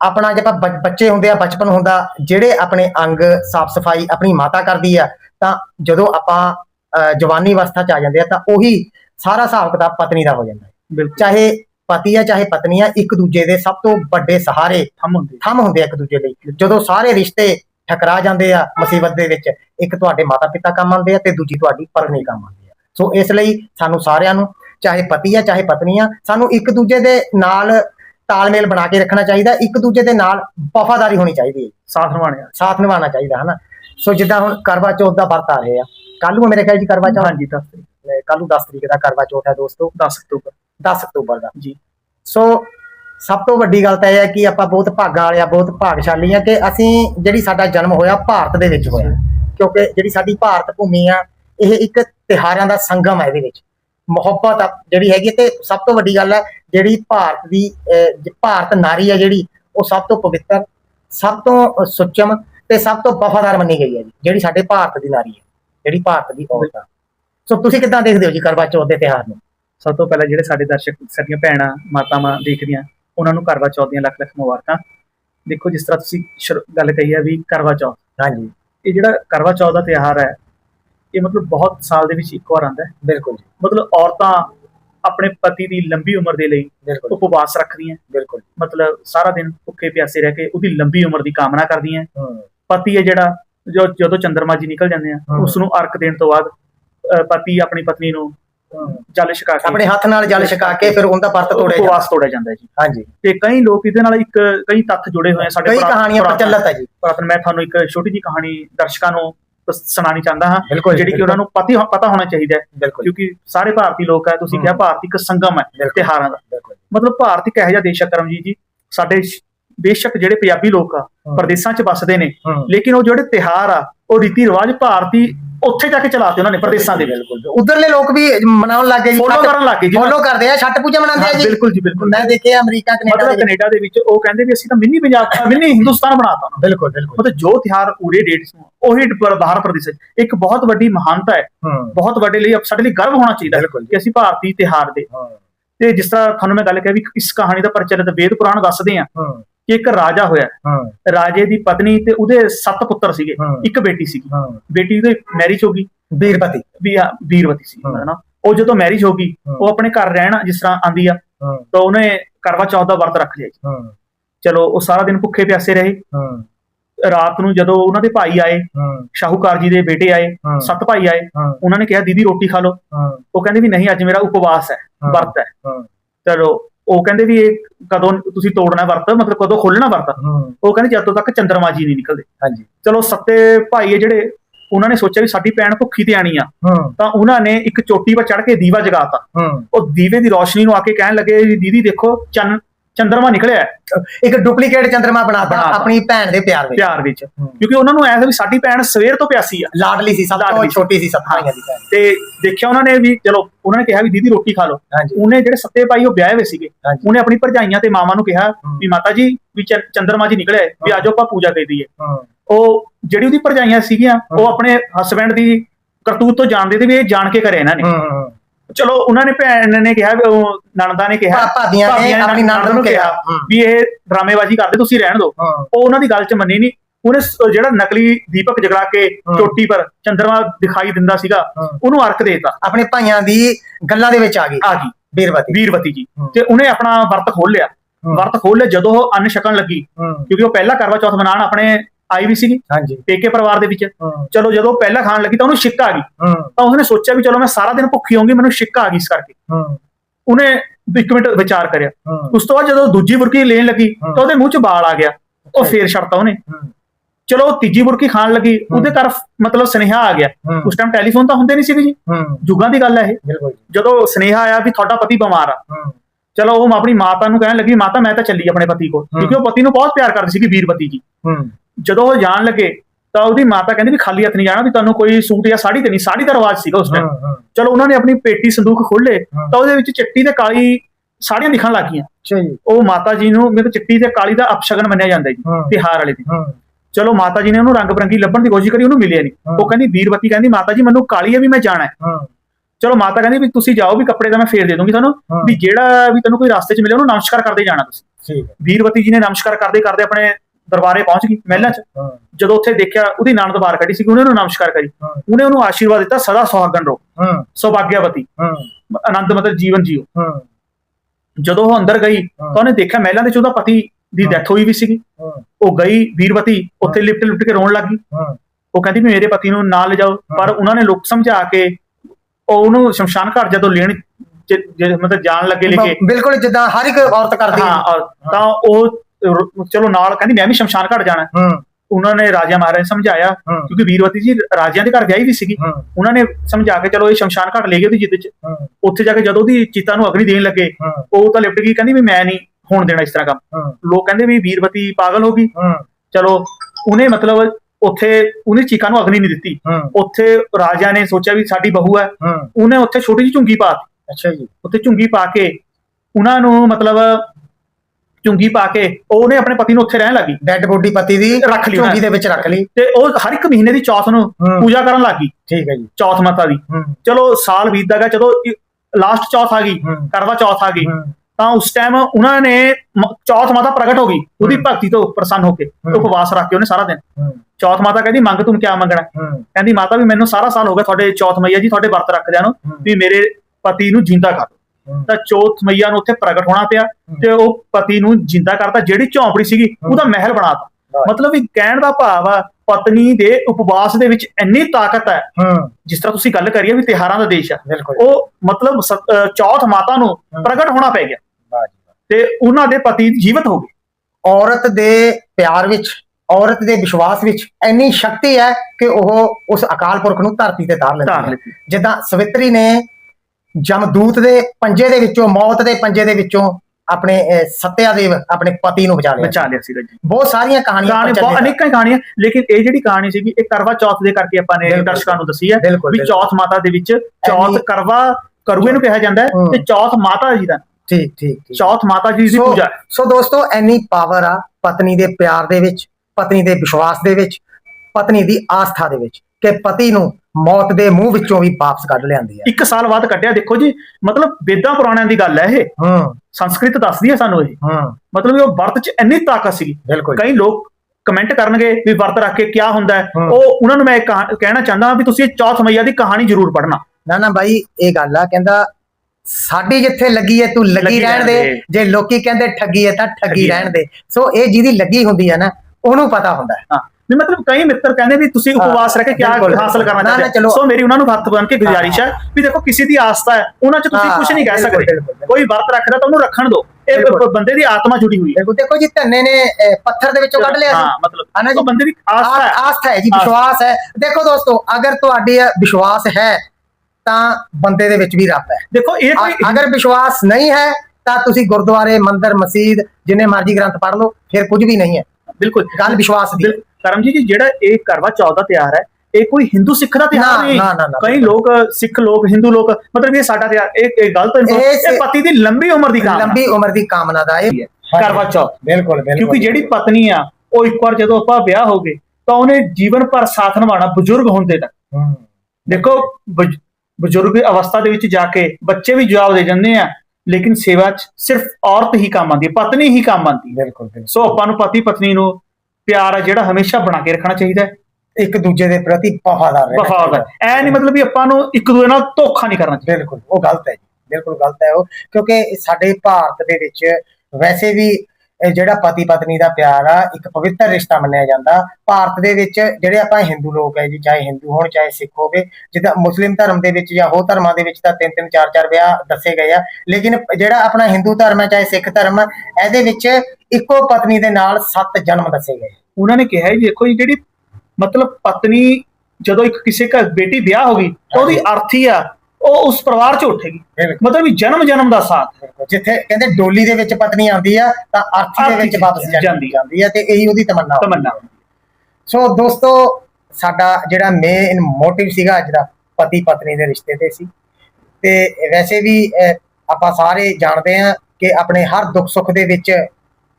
[SPEAKER 1] ਆਪਣਾ ਜੇ ਆਪਾਂ ਬ- ਬੱਚੇ ਹੁੰਦੇ ਆ ਬਚਪਨ ਹੁੰਦਾ ਜਿਹੜੇ ਆਪਣੇ ਅੰਗ ਸਾਫ਼ ਸਫ਼ਾਈ ਆਪਣੀ ਮਾਤਾ ਕਰਦੀ ਆ ਤਾਂ ਜਦੋਂ ਆਪਾਂ ਜਵਾਨੀ ਅਵਸਥਾ ਚ ਆ ਜਾਂਦੇ ਆ ਤਾਂ ਉਹੀ ਸਾਰਾ ਹਿਸਾਬ ਕਿਤਾਬ ਪਤਨੀ ਦਾ ਹੋ ਜਾਂਦਾ ਚਾਹੇ ਪਤੀ ਆ ਚਾਹੇ ਪਤਨੀ ਆ ਇੱਕ ਦੂਜੇ ਦੇ ਸਭ ਤੋਂ ਵੱਡੇ ਸਹਾਰੇ
[SPEAKER 2] ਹਮ ਹੁੰਦੇ
[SPEAKER 1] ਥੰਮ ਹੁੰਦੇ ਆ ਇੱਕ ਦੂਜੇ ਲਈ। ਜਦੋਂ ਸਾਰੇ ਰਿਸ਼ਤੇ ਠਕਰਾ ਜਾਂਦੇ ਆ ਮੁਸੀਬਤ ਦੇ ਵਿੱਚ ਇੱਕ ਤੁਹਾਡੇ ਮਾਤਾ ਪਿਤਾ ਕੰਮ ਆਉਂਦੇ ਆ ਤੇ ਦੂਜੀ ਤੁਹਾਡੀ ਪਤਨੀ ਕੰਮ ਆਉਂਦੀ ਆ। ਸੋ ਇਸ ਲਈ ਸਾਨੂੰ ਸਾਰਿਆਂ ਨੂੰ ਚਾਹੇ ਪਤੀ ਆ ਚਾਹੇ ਪਤਨੀ ਆ ਸਾਨੂੰ ਇੱਕ ਦੂਜੇ ਦੇ ਨਾਲ ਤਾਲਮੇਲ ਬਣਾ ਕੇ ਰੱਖਣਾ ਚਾਹੀਦਾ ਇੱਕ ਦੂਜੇ ਦੇ ਨਾਲ ਵਫਾਦਾਰੀ ਹੋਣੀ ਚਾਹੀਦੀ ਹੈ।
[SPEAKER 2] ਸਾਥ ਨਿਭਾਉਣੇ
[SPEAKER 1] ਸਾਥ ਨਿਭਾਉਣਾ ਚਾਹੀਦਾ ਹਨਾ? ਸੋ ਜਿੱਦਾਂ ਹੁਣ ਕਰਵਾ ਚੌਥ ਦਾ ਵਰਤ ਆ ਰਹੇ ਕੱਲ ਨੂੰ ਮੇਰੇ ਖਿਆਲ ਜੀ ਕਰਵਾ ਚੌਥ?
[SPEAKER 2] ਹਾਂਜੀ ਦੱਸ
[SPEAKER 1] ਕੱਲ ਨੂੰ 10 ਤਰੀਕ ਦਾ ਕਰਵਾ ਚੌਥ ਹੈ ਦੋਸਤੋ।
[SPEAKER 2] 10 ਅਕਤੂਬਰ।
[SPEAKER 1] 10 ਅਕਤੂਬਰ ਦਾ।
[SPEAKER 2] ਜੀ।
[SPEAKER 1] ਸੋ ਸਭ ਤੋਂ ਵੱਡੀ ਗੱਲ ਤਾਂ ਇਹ ਹੈ ਕਿ ਆਪਾਂ ਬਹੁਤ ਭਾਗਾਂ ਵਾਲੇ ਆ ਬਹੁਤ ਭਾਗਸ਼ਾਲੀ ਆ ਕਿ ਅਸੀਂ ਜਿਹੜੀ ਸਾਡਾ ਜਨਮ ਹੋਇਆ ਭਾਰਤ ਦੇ ਵਿੱਚ ਹੋਇਆ। ਕਿਉਂਕਿ ਜਿਹੜੀ ਸਾਡੀ ਭਾਰਤ ਭੂਮੀ ਆ ਇਹ ਇੱਕ ਤਿਹਾਰਾਂ ਦਾ ਸੰਗਮ ਹੈ ਇਹਦੇ ਵਿੱਚ। ਮੁਹੱਬਤ ਜਿਹੜੀ ਹੈਗੀ ਤੇ ਸਭ ਤੋਂ ਵੱਡੀ ਗੱਲ ਹੈ ਜਿਹੜੀ ਭਾਰਤ ਦੀ ਭਾਰਤ ਨਾਰੀ ਹੈ ਜਿਹੜੀ ਉਹ ਸਭ ਤੋਂ ਪਵਿੱਤਰ ਸਭ ਤੋਂ ਸੁੱਚਮ ਤੇ ਸਭ ਤੋਂ ਵਫਾਦਾਰ ਮੰਨੀ ਗਈ ਹੈ ਜੀ ਜਿਹੜੀ ਸਾਡੇ ਭਾਰਤ ਦੀ ਨਾਰੀ ਹੈ ਜਿਹੜੀ ਭਾਰਤ ਦੀ ਔਰਤ ਆ। ਸੋ ਤੁਸੀਂ ਕਿੱਦਾਂ ਦੇਖਦੇ ਹੋ ਜੀ ਕਰਵਾ ਚੌਥ ਦੇ ਤਿਹਾਰ ਨੂੰ?
[SPEAKER 2] ਸਭ ਤੋਂ ਪਹਿਲਾਂ ਜਿਹੜੇ ਸਾਡੇ ਦਰਸ਼ਕ ਸਾਡੀਆਂ ਭੈਣਾਂ ਮਾਤਾਵਾਂ ਦੇਖਦੀਆਂ ਉਹਨਾਂ ਨੂੰ ਕਰਵਾ ਚੌਥ ਦੀਆਂ ਲੱਖ ਲੱਖ ਮੁਬਾਰਕਾਂ। ਦੇਖੋ ਜਿਸ ਤਰ੍ਹਾਂ ਤੁਸੀਂ ਗੱਲ ਕਹੀ ਹੈ ਵੀ ਕਰਵਾ ਚੌਥ
[SPEAKER 1] ਹਾਂਜੀ।
[SPEAKER 2] ਇਹ ਜਿਹੜਾ ਕਰਵਾ ਚੌਥ ਦਾ ਤਿਉਹਾਰ ਹੈ ਇਹ ਮਤਲਬ ਬਹੁਤ ਸਾਲ ਦੇ ਵਿੱਚ ਇੱਕ ਵਾਰ ਆਉਂਦਾ ਹੈ।
[SPEAKER 1] ਬਿਲਕੁਲ ਜੀ।
[SPEAKER 2] ਮਤਲਬ ਔਰਤਾਂ ਆਪਣੇ ਪਤੀ ਦੀ ਲੰਬੀ ਉਮਰ ਦੇ ਲਈ ਉਪਵਾਸ ਰੱਖਦੀਆਂ
[SPEAKER 1] ਬਿਲਕੁਲ।
[SPEAKER 2] ਮਤਲਬ ਸਾਰਾ ਦਿਨ ਭੁੱਖੇ ਪਿਆਸੇ ਰਹਿ ਕੇ ਉਹਦੀ ਲੰਬੀ ਉਮਰ ਦੀ ਕਾਮਨਾ ਕਰਦੀਆਂ ਪਤੀ ਹੈ ਜਿਹੜਾ ਜੋ ਜਦੋਂ ਚੰਦਰਮਾ ਜੀ ਨਿਕਲ ਜਾਂਦੇ ਆ। ਉਸ ਨੂੰ ਅਰਕ ਦੇਣ ਤੋਂ ਬਾਅਦ ਪਤੀ ਆਪਣੀ ਪਤਨੀ ਨੂੰ। ਜਲ ਛਕਾ ਕੇ
[SPEAKER 1] ਆਪਣੇ ਹੱਥ ਨਾਲ ਜਲ ਛਕਾ ਕੇ ਫਿਰ ਉਹਦਾ ਵਰਤ ਤੋੜਿਆ ਜਾਂਦਾ।
[SPEAKER 2] ਉਪਵਾਸ ਤੋੜਿਆ ਜਾਂਦਾ ਹੈ ਜੀ।
[SPEAKER 1] ਹਾਂਜੀ।
[SPEAKER 2] ਤੇ ਕਈ ਲੋਕ ਇਹਦੇ ਨਾਲ ਇੱਕ ਕਈ ਤੱਥ ਜੁੜੇ ਹੋਏ ਆ ਸਾਡੇ
[SPEAKER 1] ਕਈ ਕਹਾਣੀਆਂ ਪ੍ਰਚਲਿਤ ਹੈ ਜੀ।
[SPEAKER 2] ਪੁਰਾਤਨ ਮੈਂ ਤੁਹਾਨੂੰ ਇੱਕ ਛੋਟੀ ਜੀ ਕਹਾਣੀ ਦਰਸ਼ਕਾਂ ਨੂੰ ਸ- ਸੁਣਾਉਣੀ ਚਾਹੁੰਦਾ ਹਾਂ ਜਿਹੜੀ ਕਿ ਉਹਨਾਂ ਨੂੰ ਪਤੀ ਪਤਾ ਹੋਣਾ ਚਾਹੀਦਾ ਹੈ ਕਿਉਂਕਿ ਸਾਰੇ ਭਾਰਤੀ ਲੋਕ ਹੈ ਤੁਸੀਂ। ਕਿਹਾ ਭਾਰਤ ਇੱਕ ਸੰਗਮ ਹੈ ਤਿਹਾਰਾਂ ਦਾ ਮਤਲਬ ਭਾਰਤ ਇੱਕ ਇਹੋ ਜਿਹਾ ਦੇਸ਼ ਹੈ ਕਰਮਜੀਤ ਜੀ ਸਾਡੇ ਬੇਸ਼ੱਕ ਜਿਹੜੇ ਪੰਜਾਬੀ ਲੋਕ ਆ। ਪ੍ਰਦੇਸ਼ਾਂ 'ਚ ਵੱਸਦੇ ਨੇ। ਲੇਕਿਨ ਉਹ ਜਿਹੜੇ ਤਿਹਾਰ ਆ ਉਹ ਰੀਤੀ ਰਿਵਾਜ ਭਾਰਤੀ ਉੱਥੇ ਜਾ ਕੇ ਚਲਾਤੇ ਉਹਨਾਂ ਨੇ ਪ੍ਰਦੇਸ਼ਾਂ ਦੇ ਵਿੱਚ
[SPEAKER 1] ਬਿਲਕੁਲ ਉਧਰਲੇ ਲੋਕ ਵੀ ਮਨਾਉਣ ਲੱਗੇ ਜੀ
[SPEAKER 2] ਫੋਲੋ ਕਰਨ ਲੱਗੇ ਜੀ
[SPEAKER 1] ਫੋਲੋ ਕਰਦੇ ਆ ਛੱਟ ਪੂਜਾ ਮਨਾਉਂਦੇ ਆ ਜੀ
[SPEAKER 2] ਬਿਲਕੁਲ ਜੀ ਬਿਲਕੁਲ
[SPEAKER 1] ਮੈਂ ਦੇਖਿਆ ਅਮਰੀਕਾ ਕੈਨੇਡਾ
[SPEAKER 2] ਮਤਲਬ
[SPEAKER 1] ਦੇ।
[SPEAKER 2] ਕੈਨੇਡਾ ਦੇ ਵਿੱਚ ਉਹ ਕਹਿੰਦੇ ਵੀ ਅਸੀਂ ਤਾਂ ਮਿੰਨੀ ਪੰਜਾਬ ਮਿੰਨੀ ਹਿੰਦੁਸਤਾਨ ਬਣਾਤਾ ਉਹਨਾਂ ਨੇ।
[SPEAKER 1] ਬਿਲਕੁਲ ਬਿਲਕੁਲ
[SPEAKER 2] ਮਤਲਬ ਜੋ ਤਿਹਾਰ ਉਰੇ ਡੇਟ ਉਹੀ ਪ- ਬਾਹਰ ਪ੍ਰਦੇਸ਼ ਇੱਕ ਬਹੁਤ ਵੱਡੀ ਮਹਾਨਤਾ ਹੈ ਬਹੁਤ ਵੱਡੇ ਲਈ ਸਾਡੇ ਲਈ ਗਰਵ ਹੋਣਾ ਚਾਹੀਦਾ ਹੈ
[SPEAKER 1] ਬਿਲਕੁਲ
[SPEAKER 2] ਕਿ ਅਸੀਂ ਭਾਰਤੀ ਤਿਹਾਰ ਦੇ ਤੇ ਜਿਸ ਤਰ੍ਹਾਂ ਤੁਹਾਨੂੰ ਮੈਂ ਗੱਲ ਕਿਹਾ ਵੀ ਇਸ ਕਹਾਣੀ ਦਾ ਪ੍ਰਚਲਿਤ ਵੇਦ ਪੁਰਾਣ ਦੱਸਦੇ ਆ ਕਿ ਇੱਕ ਰਾਜਾ ਹੋਇਆ। ਰਾਜੇ ਦੀ ਪਤਨੀ ਤੇ ਉਹਦੇ ਸੱਤ ਪੁੱਤਰ ਸੀਗੇ। ਇੱਕ ਬੇਟੀ ਸੀਗੀ। ਬੇਟੀ ਦੀ ਮੈਰਿਜ ਹੋ ਗਈ।
[SPEAKER 1] ਵੀਰਪਤੀ।
[SPEAKER 2] ਵੀ ਆ ਵੀਰਵਤੀ ਸੀ। ਹਨਾ। ਉਹ ਜਦੋਂ ਮੈਰਿਜ ਹੋ ਗਈ। ਉਹ ਆਪਣੇ ਘਰ ਰਹਿਣ ਜਿਸ ਤਰ੍ਹਾਂ ਆਂਦੀ ਆ। ਤਾਂ ਉਹਨੇ ਕਰਵਾ ਚੌਥ ਦਾ ਵਰਤ ਰੱਖ ਲਿਆ ਜੀ। ਚਲੋ ਉਹ ਸਾਰਾ ਦਿਨ ਭੁੱਖੇ ਪਿਆਸੇ ਰਹੇ। ਰਾਤ ਨੂੰ ਜਦੋਂ ਉਹਨਾਂ ਦੇ ਭਾਈ ਆਏ ਸ਼ਾਹੂਕਾਰ ਜੀ ਦੇ ਬੇਟੇ ਆਏ। ਸੱਤ ਭਾਈ ਆਏ। ਉਹਨਾਂ ਨੇ ਕਿਹਾ ਦੀਦੀ ਰੋਟੀ ਖਾ ਲਓ। ਉਹ ਕਹਿੰਦੇ ਵੀ ਨਹੀਂ ਅੱਜ ਮੇਰਾ ਉਪਵਾਸ ਹੈ। ਵਰਤ ਹੂੰ। ਚਲੋ ਉਹ ਕਹਿੰਦੇ ਵੀ ਇਹ ਕਦੋਂ ਤੁਸੀਂ ਤੋੜਨਾ ਵਰਤ ਮਤਲਬ ਕਦੋਂ ਖੋਲਣਾ ਵਰਤ। ਉਹ ਕਹਿੰਦੇ ਜਦੋਂ ਤੱਕ ਚੰਦਰਮਾ ਜੀ ਨਹੀਂ ਨਿਕਲਦੇ।
[SPEAKER 1] ਹਾਂਜੀ।
[SPEAKER 2] ਚਲੋ ਸੱਤੇ ਭਾਈ ਹੈ ਜਿਹੜੇ ਉਹਨਾਂ ਨੇ ਸੋਚਿਆ ਵੀ ਸਾਡੀ ਭੈਣ ਭੁੱਖੀ ਤੇ ਆਣੀ ਆ। ਤਾਂ ਉਹਨਾਂ ਨੇ ਇੱਕ ਚੋਟੀ 'ਤੇ ਚੜ ਕੇ ਦੀਵਾ ਜਗਾਤਾ। ਉਹ ਦੀਵੇ ਦੀ ਰੋਸ਼ਨੀ ਨੂੰ ਆ ਕੇ ਕਹਿਣ ਲੱਗੇ ਦੀਦੀ ਦੇਖੋ ਚੰਨ ਚੰਦਰਮਾ ਨਿਕਲਿਆ ਹੈ।
[SPEAKER 1] ਇੱਕ ਡੁਪਲੀਕੇਟ ਚੰਦਰਮਾ ਬਣਾਤਾ
[SPEAKER 2] ਬਣਾਤਾ।
[SPEAKER 1] ਆਪਣੀ ਭੈਣ ਦੇ ਪਿਆਰ ਵਿੱਚ।
[SPEAKER 2] ਪਿਆਰ ਵਿੱਚ। ਕਿਉਂਕਿ ਉਹਨਾਂ ਨੂੰ ਐਸਾ ਵੀ ਸਾਡੀ ਭੈਣ ਸਵੇਰ ਤੋਂ ਪਿਆਸੀ ਆ।
[SPEAKER 1] ਲਾਡਲੀ ਸੀ ਸਭ ਤੋਂ
[SPEAKER 2] ਲਾਡਲੀ ਸੀ।
[SPEAKER 1] ਛੋਟੀ ਸੀ ਸਭ ਭਾਈਆਂ ਦੀ ਭੈਣ।
[SPEAKER 2] ਤੇ ਦੇਖਿਆ ਉਹਨਾਂ ਨੇ ਵੀ ਚਲੋ ਉਹਨਾਂ ਨੇ ਕਿਹਾ ਵੀ ਦੀਦੀ ਰੋਟੀ ਖਾ ਲਓ।
[SPEAKER 1] ਹਾਂਜੀ।
[SPEAKER 2] ਉਹਨੇ ਜਿਹੜੇ ਸੱਤੇ ਭਾਈ ਉਹ ਵਿਆਹੇ ਹੋਏ ਸੀਗੇ।
[SPEAKER 1] ਹਾਂਜੀ।
[SPEAKER 2] ਉਹਨੇ ਆਪਣੀ ਭਰਜਾਈਆਂ ਤੇ ਮਾਵਾਂ ਨੂੰ ਕਿਹਾ। ਵੀ ਮਾਤਾ ਜੀ ਵੀ ਚੰ- ਚੰਦਰਮਾ ਜੀ ਨਿਕਲਿਆ ਹੈ, ਵੀ। ਆਜੋ ਆਪਾਂ ਪੂਜਾ ਕਰ ਦਈਏ।
[SPEAKER 1] ਹੂੰ।
[SPEAKER 2] ਉਹ ਜਿਹੜੀ ਉਹਦੀ ਭਰਜਾਈਆਂ ਸੀਗੀਆਂ ਉਹ। ਆਪਣੇ ਹਸਬੰਡ ਦੀ ਕਰਤੂਤ ਤੋਂ ਜਾਣਦੇ ਤੇ ਵੀ ਇਹ ਜਾਣ ਕੇ ਕਰੇ ਇਹਨਾਂ ਨੇ।
[SPEAKER 1] ਹੂੰ।
[SPEAKER 2] ਚਲੋ ਉਹਨਾਂ ਨੇ ਭੈਣ ਨੇ ਕਿਹਾ ਵੀ ਉਹ ਨਣਦਾ ਨੇ ਕਿਹਾ
[SPEAKER 1] ਭਾ- ਭਾਬੀਆਂ ਨੇ ਆਪਣੀ ਨਣਦ ਨੂੰ ਕਿਹਾ ਹੂੰ।
[SPEAKER 2] ਵੀ ਇਹ ਡਰਾਮੇਬਾਜ਼ੀ ਕਰਦੇ ਤੁਸੀਂ ਰਹਿਣ ਦਿਓ
[SPEAKER 1] ਹੂੰ।
[SPEAKER 2] ਉਹ ਉਹਨਾਂ ਦੀ ਗੱਲ 'ਚ ਮੰਨੀ ਨਹੀਂ ਉਹਨੇ ਸ- ਜਿਹੜਾ ਨਕਲੀ ਦੀਪਕ ਜਗਾ ਕੇ
[SPEAKER 1] ਹਾਂ।
[SPEAKER 2] ਚੋਟੀ ਪਰ ਚੰਦਰਮਾ ਦਿਖਾਈ ਦਿੰਦਾ ਸੀਗਾ
[SPEAKER 1] ਹਾਂ।
[SPEAKER 2] ਉਹਨੂੰ ਅਰਕ ਦੇਤਾ।
[SPEAKER 1] ਆਪਣੇ ਭਾਈਆਂ ਦੀ ਗੱਲਾਂ ਦੇ ਵਿੱਚ ਆ ਗਈ।
[SPEAKER 2] ਆ ਗਈ।
[SPEAKER 1] ਬੀਰਵਤੀ।
[SPEAKER 2] ਵੀਰਵਤੀ ਜੀ।
[SPEAKER 1] ਹਾਂ।
[SPEAKER 2] ਤੇ ਉਹਨੇ ਆਪਣਾ ਵਰਤ ਖੋਲ ਲਿਆ। ਵਰਤ ਖੋਲ ਲਿਆ ਜਦੋਂ ਉਹ ਅੰਨ ਛਕਣ ਲੱਗੀ।
[SPEAKER 1] ਹੂੰ।
[SPEAKER 2] ਕਿਉਂਕਿ ਉਹ ਪਹਿਲਾ ਕਰਵਾ ਚੌਥ ਮਨਾਉਣ ਆਪਣੇ ਆਈ ਵੀ ਸੀਗੀ।
[SPEAKER 1] ਹਾਂਜੀ।
[SPEAKER 2] ਪੇਕੇ ਪਰਿਵਾਰ ਦੇ ਵਿੱਚ। ਚਲੋ ਜਦੋਂ ਪਹਿਲਾਂ ਖਾਣ ਲੱਗੀ ਤਾਂ ਉਹਨੂੰ ਛਿੱਕ ਆ ਗਈ। ਤਾਂ ਉਸਨੇ ਸੋਚਿਆ ਵੀ ਚਲੋ ਮੈਂ ਸਾਰਾ ਦਿਨ ਭੁੱਖੀ ਹੋਊਂਗੀ ਮੈਨੂੰ ਛਿੱਕ ਆ ਗਈ ਇਸ ਕਰਕੇ। ਉਹਨੇ ਇੱਕ ਮਿੰਟ ਵਿਚਾਰ ਕਰਿਆ। ਉਸ ਤੋਂ ਬਾਅਦ ਜਦੋਂ ਦੂਜੀ ਬੁਰਕੀ ਲੈਣ ਲੱਗੀ। ਤਾਂ ਉਹਦੇ ਮੂੰਹ 'ਚ ਬਾਲ ਆ ਗਿਆ। ਉਹ। ਫੇਰ ਛੱਡਤਾ ਉਹਨੇ। ਚਲੋ ਤੀਜੀ ਬੁਰਕੀ ਖਾਣ ਲੱਗੀ ਉਹਦੇ ਘਰ ਮਤਲਬ ਸੁਨੇਹਾ ਆ ਗਿਆ। ਉਸ ਟਾਈਮ ਟੈਲੀਫੋਨ ਤਾਂ ਹੁੰਦੇ ਨਹੀਂ ਸੀਗੇ ਜੀ। ਜੁਗਾਂ ਦੀ ਗੱਲ ਹੈ ਇਹ। ਜਦੋਂ ਸੁਨੇਹਾ ਆਇਆ ਵੀ ਤੁਹਾਡਾ ਪਤੀ ਬਿਮਾਰ ਆ। ਚਲੋ ਉਹ ਆਪਣੀ ਮਾਤਾ ਨੂੰ ਕਹਿਣ ਲੱਗੀ ਮਾਤਾ ਮੈਂ ਤਾਂ ਚੱਲੀ ਆਪਣੇ ਪਤੀ ਕੋਲ। ਕਿਉਂਕਿ ਉਹ ਪਤੀ ਨੂੰ ਬਹੁਤ ਪਿਆਰ ਕਰਦੀ ਸੀਗੀ ਵੀਰਵਤੀ ਜੀ। ਜਦੋਂ ਉਹ ਜਾਣ ਲੱਗੇ ਤਾਂ ਉਹਦੀ ਮਾਤਾ ਕਹਿੰਦੀ ਵੀ ਖਾਲੀ ਹੱਥ ਨਹੀਂ ਜਾਣਾ ਵੀ ਤੁਹਾਨੂੰ ਕੋਈ ਸੂਟ ਜਾਂ ਸਾੜੀ ਤੇ ਨਹੀਂ ਸਾੜੀ ਦਾ ਰਿਵਾਜ ਸੀਗਾ ਉਸ ਟਾਈਮ ਚਲੋ ਉਹਨਾਂ ਨੇ ਆਪਣੀ ਪੇਟੀ ਸੰਦੂਕ ਖੋਲੇ। ਤਾਂ ਉਹਦੇ ਵਿੱਚ ਚਿੱਟੀ ਤੇ ਕਾਲੀ ਸਾੜੀਆਂ ਦਿਖਣ ਲੱਗ ਗਈਆਂ।
[SPEAKER 1] ਅੱਛਾ ਜੀ।
[SPEAKER 2] ਉਹ ਮਾਤਾ ਜੀ ਨੂੰ ਮੇਰੇ ਚਿੱਟੀ ਤੇ ਕਾਲੀ ਦਾ ਅਪਸ਼ਗਨ ਮੰਨਿਆ ਜਾਂਦਾ ਜੀ। ਤਿਹਾਰ ਵਾਲੇ ਦਿਨ। ਚਲੋ ਮਾਤਾ ਜੀ ਨੇ ਉਹਨੂੰ ਰੰਗ ਬਰੰਗੀ ਲੱਭਣ ਦੀ ਕੋਸ਼ਿਸ਼ ਕਰੀ ਉਹਨੂੰ ਮਿਲਿਆ ਨਹੀਂ। ਉਹ ਕਹਿੰਦੀ ਵੀਰਵਤੀ ਕਹਿੰਦੀ ਮਾਤਾ ਜੀ ਮੈਨੂੰ ਕਾਲੀ ਹੈ ਵੀ ਮੈਂ ਜਾਣਾ ਹੈ। ਚਲੋ ਮਾਤਾ ਕਹਿੰਦੀ ਵੀ ਤੁਸੀਂ ਜਾਓ ਵੀ ਕੱਪੜੇ ਦਾ ਮੈਂ ਫੇਰ ਦੇ ਦੂੰਗੀ ਤੁਹਾਨੂੰ। ਵੀ ਜਿਹੜਾ ਵੀ ਤੈਨੂੰ ਕੋਈ ਰਸਤੇ 'ਚ ਮਿਲੇ ਉਹਨੂੰ ਨਮਸਕਾਰ ਕਰਦੇ ਜਾਣਾ ਤੁਸੀਂ। ਵੀਰਵਤੀ ਜੀ ਨੇ ਨਮਸਕਾਰ ਕਰਦੇ ਕਰਦੇ ਆਪਣੇ ਦਰਬਾਰੇ ਪਹੁੰਚ ਗਈ ਮਹਿਲਾਂ 'ਚ। ਜਦੋਂ ਉੱਥੇ ਦੇਖਿਆ ਉਹਦੀ ਨਣਦ ਬਾਹਰ ਖੜੀ ਸੀ ਉਹਨੇ ਉਹਨੂੰ ਨਮਸਕਾਰ ਕਰੀ। ਉਹਨੇ ਉਹਨੂੰ ਆਸ਼ੀਰਵਾਦ ਦਿੱਤਾ ਸਦਾ ਸੁਹਾਗਣ
[SPEAKER 1] ਹੂੰ।
[SPEAKER 2] ਸੌਭਾਗਿਆਵਤੀ। ਆਨੰਦ ਮਤਲਬ ਜੀਵਨ ਜੀਓ। ਜਦੋਂ ਉਹ ਅੰਦਰ ਗਈ। ਤਾਂ ਉਹਨੇ ਦੇਖਿਆ ਮਹਿਲਾਂ ਦੇ 'ਚ ਉਹਦਾ ਪਤੀ ਦੀ। ਡੈਥ ਹੋਈ ਵੀ ਸੀਗੀ। ਉਹ ਗਈ ਵੀਰਵਤੀ ਉੱਥੇ ਲਿਪਟ ਲਿਪਟ ਕੇ ਰੋਣ ਲੱਗੀ। ਉਹ ਕਹਿੰਦੀ ਵੀ ਮੇਰੇ ਪਤੀ ਨੂੰ ਨਾਲ ਲਿਜਾਓ ਪਰ ਉਹਨਾਂ ਨੇ ਲੋਕ ਸਮਝਾ ਕੇ ਉਹ ਉਹਨੂੰ ਸ਼ਮਸ਼ਾਨ ਘਾਟ ਜਦੋਂ ਲੈਣ ਮਤਲਬ ਜਾਣ ਲੱਗੇ ਲੈ ਕੇ
[SPEAKER 1] ਬਿਲਕੁਲ ਜਿੱਦਾਂ ਹਰ ਇੱਕ ਔਰਤ ਕਰਦੀ
[SPEAKER 2] ਹਾਂ ਤਾਂ ਉਹ ਰ- ਚਲੋ ਨਾਲ ਕਹਿੰਦੀ ਮੈਂ ਵੀ ਸ਼ਮਸ਼ਾਨ ਘਾਟ ਜਾਣਾ ਹੈ।
[SPEAKER 1] ਹੂੰ।
[SPEAKER 2] ਉਹਨਾਂ ਨੇ ਰਾਜਾ ਮਹਾਰਾਜ ਨੂੰ ਸਮਝਾਇਆ
[SPEAKER 1] ਹੂੰ।
[SPEAKER 2] ਕਿਉਂਕਿ ਵੀਰਵਤੀ ਜੀ ਰਾਜਿਆਂ ਦੇ ਘਰ ਵਿਆਹੀ ਵੀ ਸੀਗੀ।
[SPEAKER 1] ਹੂੰ।
[SPEAKER 2] ਉਹਨਾਂ ਨੇ ਸਮਝਾ ਕੇ ਚਲੋ ਇਹ ਸ਼ਮਸ਼ਾਨ ਘਾਟ ਲੈ ਗਏ ਉਹਦੀ ਜਿੱਦ ਚ।
[SPEAKER 1] ਹੂੰ।
[SPEAKER 2] ਉੱਥੇ ਜਾ ਕੇ ਜਦੋਂ ਉਹਦੀ ਚਿਤਾ ਨੂੰ ਅਗਨੀ ਦੇਣ ਲੱਗੇ
[SPEAKER 1] ਹੂੰ।
[SPEAKER 2] ਉਹ ਤਾਂ ਲਿਪਟ ਗਈ ਕਹਿੰਦੀ ਵੀ ਮੈਂ ਨਹੀਂ ਹੋਣ ਦੇਣਾ ਇਸ ਤਰ੍ਹਾਂ ਕੰਮ।
[SPEAKER 1] ਹੂੰ।
[SPEAKER 2] ਲੋਕ ਕਹਿੰਦੇ ਵੀ ਵੀਰਵਤੀ ਪਾਗਲ ਹੋ ਗਈ।
[SPEAKER 1] ਹੂੰ।
[SPEAKER 2] ਚਲੋ ਉਹਨੇ ਮਤਲਬ ਉੱਥੇ ਉਹਨੇ ਚੀਕਾਂ ਨੂੰ ਅਗਨੀ ਨਹੀਂ ਦਿੱਤੀ।
[SPEAKER 1] ਹੂੰ।
[SPEAKER 2] ਉੱਥੇ ਰਾਜਾ ਨੇ ਸੋਚਿਆ ਵੀ ਸਾਡੀ ਬਹੂ ਹੈ।
[SPEAKER 1] ਹੂੰ।
[SPEAKER 2] ਉਹਨੇ ਉੱਥੇ ਛੋਟੀ ਜਿਹੀ ਝੁੰਗੀ ਪਾ ਦਿੱਤੀ।
[SPEAKER 1] ਅੱਛਾ ਜੀ।
[SPEAKER 2] ਉੱਥੇ ਝੁੰਗੀ ਪਾ ਕੇ ਉਹਨਾਂ ਨੂੰ ਮਤਲਬ ਝੁੰਗੀ ਪਾ ਕੇ ਉਹਨੇ ਆਪਣੇ ਪਤੀ ਨੂੰ ਉੱਥੇ ਰਹਿਣ ਲੱਗੀ।
[SPEAKER 1] ਡੈਡ ਬੋਡੀ ਪਤੀ ਦੀ
[SPEAKER 2] ਰੱਖ ਲਈ।
[SPEAKER 1] ਝੋਂਕੀ ਦੇ ਵਿੱਚ ਰੱਖ ਲਈ।
[SPEAKER 2] ਤੇ ਉਹ ਹਰ ਇੱਕ ਮਹੀਨੇ ਦੀ ਚੌਥ ਨੂੰ
[SPEAKER 1] ਹੂੰ।
[SPEAKER 2] ਪੂਜਾ ਕਰਨ ਲੱਗੀ
[SPEAKER 1] ਠੀਕ ਹੈ ਜੀ।
[SPEAKER 2] ਚੌਥ ਮਾਤਾ ਦੀ।
[SPEAKER 1] ਹੂੰ।
[SPEAKER 2] ਚਲੋ ਸਾਲ ਬੀਤਦਾ ਗਿਆ ਜਦੋਂ ਲਾਸਟ ਚੌਥ ਆ ਗਈ
[SPEAKER 1] ਹੂੰ।
[SPEAKER 2] ਕਰਵਾ ਚੌਥ ਆ ਗਈ।
[SPEAKER 1] ਹੂੰ।
[SPEAKER 2] ਤਾਂ ਉਸ ਟਾਈਮ ਉਹਨਾਂ ਨੇ ਮ- ਚੌਥ ਮਾਤਾ ਪ੍ਰਗਟ ਹੋ ਗਈ ਉਹਦੀ
[SPEAKER 1] ਹੂੰ।
[SPEAKER 2] ਭਗਤੀ ਤੋਂ ਪ੍ਰਸੰਨ ਹੋ ਕੇ
[SPEAKER 1] ਹੂੰ।
[SPEAKER 2] ਉਪਵਾਸ ਰੱਖ ਕੇ ਉਹਨੇ ਸਾਰਾ ਦਿਨ।
[SPEAKER 1] ਹੂੰ।
[SPEAKER 2] ਚੌਥ ਮਾਤਾ ਕਹਿੰਦੀ ਮੰਗ ਤੂੰ ਕਿਆ ਮੰਗਣਾ? ਹੈ?
[SPEAKER 1] ਹੂੰ
[SPEAKER 2] ਕਹਿੰਦੀ ਮਾਤਾ ਵੀ ਮੈਨੂੰ ਸਾਰਾ ਸਾਲ ਹੋ ਗਿਆ ਤੁਹਾਡੇ ਚੌਥ ਮਈਆ ਜੀ ਤੁਹਾਡੇ ਵਰਤ ਰੱਖਦਿਆਂ ਨੂੰ
[SPEAKER 1] ਹੂੰ।
[SPEAKER 2] ਵੀ ਮੇਰੇ ਪਤੀ ਨੂੰ ਜਿੰਦਾ ਕਰ। ਦਿਓ। ਤਾਂ ਚੌਥ ਮਈਆ ਨੂੰ ਉੱਥੇ ਪ੍ਰਗਟ ਹੋਣਾ ਪਿਆ ਤੇ ਉਹ ਪਤੀ ਨੂੰ ਜਿੰਦਾ ਕਰਤਾ ਜਿਹੜੀ ਝੌਂਪੜੀ ਸੀਗੀ ਉਹਦਾ ਮਹਿਲ ਬਣਾਤਾ। ਮਤਲਬ ਵੀ ਕਹਿਣ ਦਾ ਭਾਵ ਆ ਪਤਨੀ ਦੇ ਉਪਵਾਸ ਦੇ ਵਿੱਚ ਇੰਨੀ ਤਾਕਤ ਹੈ। ਜਿਸ ਤਰ੍ਹਾਂ ਤੁਸੀਂ ਗੱਲ ਕਰੀਏ ਵੀ ਤਿਹਾਰਾਂ ਦਾ ਦੇਸ਼
[SPEAKER 1] ਬਿਲਕੁਲ।
[SPEAKER 2] ਉਹ ਮਤਲਬ ਚੌਥ ਮਾਤਾ ਨੂੰ ਪ੍ਰਗਟ ਹੋਣਾ ਪੈ ਗਿਆ। ਤੇ ਉਹਨਾਂ ਦੇ ਪਤੀ ਜੀਵਤ ਹੋ ਗਏ।
[SPEAKER 1] ਔਰਤ ਦੇ ਪਿਆਰ ਵਿੱਚ ਔਰਤ ਦੇ ਵਿਸ਼ਵਾਸ ਵਿੱਚ ਇੰਨੀ ਸ਼ਕਤੀ ਹੈ ਕਿ ਉਹ ਉਸ ਅਕਾਲ ਪੁਰਖ ਨੂੰ ਧਰਤੀ ਤੇ ਧਾਰ ਲੈਂਦੀ ਹੈ। ਜਿੱਦਾਂ ਸਵਿਤਰੀ ਨੇ ਜਮਦੂਤ ਦੇ ਪੰਜੇ ਦੇ ਵਿੱਚੋਂ ਮੌਤ ਦੇ ਪੰਜੇ ਦੇ ਵਿੱਚੋਂ ਆਪਣੇ ਸੱਤਿਆਦੇਵ ਆਪਣੇ ਪਤੀ ਨੂੰ ਬਚਾ ਲਿਆ
[SPEAKER 2] ਬਚਾ ਲਿਆ ਸੀਗਾ ਜੀ
[SPEAKER 1] ਬਹੁਤ ਸਾਰੀਆਂ ਕਹਾਣੀਆਂ
[SPEAKER 2] ਬਹੁਤ। ਅਨੇਕਾਂ ਕਹਾਣੀਆਂ ਲੇਕਿਨ ਇਹ ਜਿਹੜੀ ਕਹਾਣੀ ਸੀਗੀ ਇਹ ਕਰਵਾ ਚੌਥ ਦੇ ਕਰਕੇ ਆਪਾਂ ਨੇ। ਦਰਸ਼ਕਾਂ ਨੂੰ ਦੱਸੀ ਹੈ ਵੀ। ਚੌਥ ਮਾਤਾ ਦੇ ਵਿੱਚ ਚੌਥ ਕਰਵਾ ਕਰੂਏ ਨੂੰ ਕਿਹਾ ਜਾਂਦਾ ਹੈ। ਤੇ ਚੌਥ ਮਾਤਾ ਜੀ ਦਾ
[SPEAKER 1] ਠੀਕ ਠੀਕ
[SPEAKER 2] ਚੌਥ ਮਾਤਾ ਜੀ ਦੀ ਪੂਜਾ।
[SPEAKER 1] ਸੋ ਦੋਸਤੋ ਐਨੀ ਪਾਵਰ ਆ ਪਤਨੀ ਦੇ ਪਿਆਰ ਦੇ ਵਿੱਚ ਪਤਨੀ ਦੇ ਵਿਸ਼ਵਾਸ ਦੇ ਵਿੱਚ ਪਤਨੀ ਦੀ ਆਸਥਾ ਦੇ ਵਿੱਚ ਕਿ ਪਤੀ ਨੂੰ ਮੌਤ ਦੇ ਮੂੰਹ ਵਿੱਚੋਂ ਵੀ ਵਾਪਸ ਕੱਢ ਲਿਆਂਦੀ ਹੈ।
[SPEAKER 2] ਇੱਕ ਸਾਲ ਬਾਅਦ ਕੱਢਿਆ। ਦੇਖੋ ਜੀ ਮਤਲਬ ਵੇਦਾਂ ਪੁਰਾਣਿਆਂ ਦੀ ਗੱਲ ਹੈ ਇਹ।
[SPEAKER 1] ਹੂੰ।
[SPEAKER 2] ਸੰਸਕ੍ਰਿਤ ਦੱਸਦੀ ਹੈ ਸਾਨੂੰ ਇਹ।
[SPEAKER 1] ਹੂੰ।
[SPEAKER 2] ਮਤਲਬ ਉਹ ਵਰਤ 'ਚ ਇੰਨੀ ਤਾਕਤ
[SPEAKER 1] ਬਿਲਕੁਲ
[SPEAKER 2] ਕਈ ਲੋਕ ਕਮੈਂਟ ਕਰਨਗੇ ਵੀ ਵਰਤ ਰੱਖ ਕੇ ਕੀ ਹੁੰਦਾ ਹੈ। ਉਹ ਉਹਨਾਂ ਨੂੰ ਮੈਂ ਇੱਕ ਕਹਾ- ਕਹਿਣਾ ਚਾਹੁੰਦਾ ਵੀ ਤੁਸੀਂ ਇਹ ਚੌਥ ਮਈਆ ਦੀ ਕਹਾਣੀ ਜ਼ਰੂਰ ਪੜ੍ਹਨਾ।
[SPEAKER 1] ਨਾ ਨਾ ਬਾਈ ਇਹ ਗੱਲ ਆ ਕਹਿੰਦਾ ਸਾਡੀ ਜਿੱਥੇ ਲੱਗੀ ਹੈ ਤੂੰ ਲੱਗੀ
[SPEAKER 2] ਲੱਗੀ
[SPEAKER 1] ਰਹਿਣ
[SPEAKER 2] ਰਹਿਣ
[SPEAKER 1] ਦੇ।
[SPEAKER 2] ਦੇ।
[SPEAKER 1] ਜੇ ਲੋਕੀ ਕਹਿੰਦੇ ਠੱਗੀ ਹੈ ਤਾਂ ਠੱਗੀ
[SPEAKER 2] ਠੱਗੀ।
[SPEAKER 1] ਰਹਿਣ ਦੇ। ਸੋ ਇਹ ਜਿਹਦੀ ਲੱਗੀ ਹੁੰਦੀ ਹੈ ਨਾ ਉਹਨੂੰ ਪਤਾ ਹੁੰਦਾ ਹੈ।
[SPEAKER 2] ਹਾਂ। ਨਹੀਂ ਮਤਲਬ ਕਈ ਮਿੱਤਰ ਕਹਿੰਦੇ ਵੀ ਤੁਸੀਂ ਉਪਵਾਸ ਰਹਿ ਕੇ ਕੀ ਹਾਸਲ ਕਰਨਾ ਚਾਹੁੰਦੇ। ਸੋ ਮੇਰੀ ਉਹਨਾਂ ਨੂੰ ਹੱਥ ਬੰਨ ਕੇ ਗੁਜ਼ਾਰਿਸ਼ ਹੈ। ਵੀ ਦੇਖੋ ਕਿਸੇ ਦੀ ਆਸਥਾ ਹੈ ਉਹਨਾਂ 'ਚ ਤੁਸੀਂ ਕੁਝ ਨਹੀਂ ਕਹਿ ਸਕਦੇ। ਕੋਈ ਵਰਤ ਰੱਖਦਾ ਤਾਂ ਉਹਨੂੰ ਰੱਖਣ ਦਿਓ। ਇਹ ਬੰਦੇ ਦੀ ਆਤਮਾ ਜੁੜੀ ਹੋਈ ਹੈ।
[SPEAKER 1] ਦੇਖੋ ਦੇਖੋ ਜੀ ਧੰਨੇ ਨੇ ਪੱਥਰ ਦੇ ਵਿੱਚੋਂ ਕੱਢ ਲਿਆ ਸੀ
[SPEAKER 2] ਹਾਂ ਮਤਲਬ
[SPEAKER 1] ਹਨਾ ਜੀ?
[SPEAKER 2] ਬੰਦੇ ਦੀ ਆਸਥਾ ਹੈ।
[SPEAKER 1] ਆ- ਆਸਥਾ ਹੈ ਜੀ। ਵਿਸ਼ਵਾਸ ਹੈ। ਦੇਖੋ ਦੋਸਤੋ ਅਗਰ ਤੁਹਾਡੀ ਵਿਸ਼ਵਾਸ ਹੈ ਤਾਂ ਬੰਦੇ ਦੇ ਵਿੱਚ ਵੀ ਰੱਬ ਹੈ।
[SPEAKER 2] ਦੇਖੋ ਇਹ ਕੋਈ
[SPEAKER 1] ਅਗਰ ਵਿਸ਼ਵਾਸ ਨਹੀਂ ਹੈ ਤਾਂ ਤੁਸੀਂ ਗੁਰਦੁਆਰੇ ਮੰਦਿਰ ਮਸਜਿਦ ਜਿੰਨੇ ਮਰਜ਼ੀ ਗ੍ਰੰਥ ਪੜ੍ਹ ਲਓ ਫਿਰ ਕੁਝ ਵੀ ਨਹੀਂ ਹੈ।
[SPEAKER 2] ਬਿਲਕੁਲ।
[SPEAKER 1] ਗੱਲ ਵਿਸ਼ਵਾਸ ਦੀ
[SPEAKER 2] ਕਰਮਜੀਤ ਜੀ ਜਿਹੜਾ ਇਹ ਕਰਵਾ ਚੌਥ ਦਾ ਤਿਉਹਾਰ ਹੈ ਇਹ ਕੋਈ ਹਿੰਦੂ ਸਿੱਖ ਦਾ ਤਿਉਹਾਰ
[SPEAKER 1] ਨਾ,
[SPEAKER 2] ਨਹੀਂ? ਕਈ। ਲੋਕ ਸਿੱਖ ਲੋਕ ਹਿੰਦੂ ਲੋਕ ਮਤਲਬ ਇਹ ਸਾਡਾ ਤਿਉਹਾਰ ਇਹ ਇਹ ਗਲਤ
[SPEAKER 1] ਇਹ
[SPEAKER 2] ਪਤੀ ਦੀ ਲੰਬੀ ਉਮਰ ਦੀ ਕਾਮਨਾ।
[SPEAKER 1] ਲੰਬੀ ਉਮਰ ਦੀ ਕਾਮਨਾ ਦਾ ਇਹ
[SPEAKER 2] ਕਰਵਾ ਚੌਥ।
[SPEAKER 1] ਬਿਲਕੁਲ ਬਿਲਕੁਲ।
[SPEAKER 2] ਕਿਉਂਕਿ ਜਿਹੜੀ ਪਤਨੀ ਆ ਉਹ ਇੱਕ ਵਾਰ ਜਦੋਂ ਆਪਾਂ ਵਿਆਹ ਹੋ ਗਏ ਤਾਂ ਉਹਨੇ ਜੀਵਨ ਭਰ ਸਾਥ ਨਿਭਾਉਣਾ ਬਜ਼ੁਰਗ ਹੁੰਦੇ ਤੱਕ। ਦੇਖੋ ਬਜ਼- ਬਜ਼ੁਰਗ ਅਵਸਥਾ ਦੇ ਵਿੱਚ ਜਾ ਕੇ ਬੱਚੇ ਵੀ ਜਵਾਬ ਦੇ ਜਾਂਦੇ ਆ ਲੇਕਿਨ ਸੇਵਾ 'ਚ ਸਿਰਫ ਔਰਤ ਹੀ ਕੰਮ ਆਉਂਦੀ ਹੈ ਪਤਨੀ ਹੀ ਕੰਮ ਆਉਂਦੀ
[SPEAKER 1] ਬਿਲਕੁਲ
[SPEAKER 2] ਸੋ ਆਪਾਂ ਨੂੰ ਪਤੀ ਪਤਨੀ ਨੂੰ ਪਿਆਰ ਆ ਜਿਹੜਾ ਹਮੇਸ਼ਾ ਬਣਾ ਕੇ ਰੱਖਣਾ ਚਾਹੀਦਾ ਹੈ
[SPEAKER 1] ਇੱਕ ਦੂਜੇ ਦੇ ਪ੍ਰਤੀ ਵਫਾਦਾਰ ਰਹਿਣਾ
[SPEAKER 2] ਵਫਾਦਾਰ। ਐ ਨਹੀਂ ਮਤਲਬ ਵੀ ਆਪਾਂ ਨੂੰ ਇੱਕ ਦੂਜੇ ਨਾਲ ਧੋਖਾ ਨਹੀਂ ਕਰਨਾ ਚਾਹੀਦਾ।
[SPEAKER 1] ਬਿਲਕੁਲ ਉਹ ਗਲਤ ਹੈ ਜੀ ਬਿਲਕੁਲ ਗਲਤ ਹੈ ਉਹ ਕਿਉਂਕਿ ਸਾਡੇ ਭਾਰਤ ਦੇ ਵਿੱਚ ਵੈਸੇ ਵੀ ਇਹ ਜਿਹੜਾ ਪਤੀ ਪਤਨੀ ਦਾ ਪਿਆਰ ਆ ਇੱਕ ਪਵਿੱਤਰ ਰਿਸ਼ਤਾ ਮੰਨਿਆ ਜਾਂਦਾ। ਭਾਰਤ ਦੇ ਵਿੱਚ ਜਿਹੜੇ ਆਪਾਂ ਹਿੰਦੂ ਲੋਕ ਹੈ ਜੀ ਚਾਹੇ ਹਿੰਦੂ ਹੋਣ ਚਾਹੇ ਸਿੱਖ ਹੋਵੇ ਜਿੱਦਾਂ ਮੁਸਲਿਮ ਧਰਮ ਦੇ ਵਿੱਚ ਜਾਂ ਹੋਰ ਧਰਮਾਂ ਦੇ ਵਿੱਚ ਤਾਂ ਤਿੰਨ ਤਿੰਨ ਚਾਰ ਚਾਰ ਵਿਆਹ ਦੱਸੇ ਗਏ ਆ। ਲੇਕਿਨ ਜਿਹੜਾ ਆਪਣਾ ਹਿੰਦੂ ਧਰਮ ਹੈ ਚਾਹੇ ਸਿੱਖ ਧਰਮ ਹੈ ਇਹਦੇ ਵਿੱਚ ਇੱਕੋ ਪਤਨੀ ਦੇ ਨਾਲ ਸੱਤ ਜਨਮ ਦੱਸੇ ਗਏ।
[SPEAKER 2] ਉਹਨਾਂ ਨੇ ਕਿਹਾ ਜੀ ਦੇਖੋ ਜੀ ਜਿਹੜੀ ਮਤਲਬ ਪਤਨੀ ਜਦੋਂ ਇੱਕ ਕਿਸੇ ਘਰ ਬੇਟੀ ਵਿਆਹ ਹੋ ਗਈ ਤਾਂ ਉਹਦੀ ਅਰਥੀ ਆ ਉਹ ਉਸ ਪਰਿਵਾਰ 'ਚ ਉੱਠੇਗੀ। ਮਤਲਬ ਵੀ ਜਨਮ ਜਨਮ ਦਾ ਸਾਥ
[SPEAKER 1] ਜਿੱਥੇ ਕਹਿੰਦੇ ਡੋਲੀ ਦੇ ਵਿੱਚ ਪਤਨੀ ਆਉਂਦੀ ਆ ਤਾਂ ਅਰਥੀ ਦੇ ਵਿੱਚ ਵਾਪਸ ਜਾਂਦੀ
[SPEAKER 2] ਜਾਂਦੀ।
[SPEAKER 1] ਆ। ਤੇ ਇਹੀ ਉਹਦੀ ਤਮੰਨਾ।
[SPEAKER 2] ਤਮੰਨਾ
[SPEAKER 1] ਸੋ ਦੋਸਤੋ ਸਾਡਾ ਜਿਹੜਾ ਮੇਨ ਮੋਟਿਵ ਸੀਗਾ ਅੱਜ ਦਾ ਪਤੀ ਪਤਨੀ ਦੇ ਰਿਸ਼ਤੇ ਤੇ ਸੀ। ਤੇ ਵੈਸੇ ਵੀ ਆਪਾਂ ਸਾਰੇ ਜਾਣਦੇ ਆ ਕਿ ਆਪਣੇ ਹਰ ਦੁੱਖ ਸੁੱਖ ਦੇ ਵਿੱਚ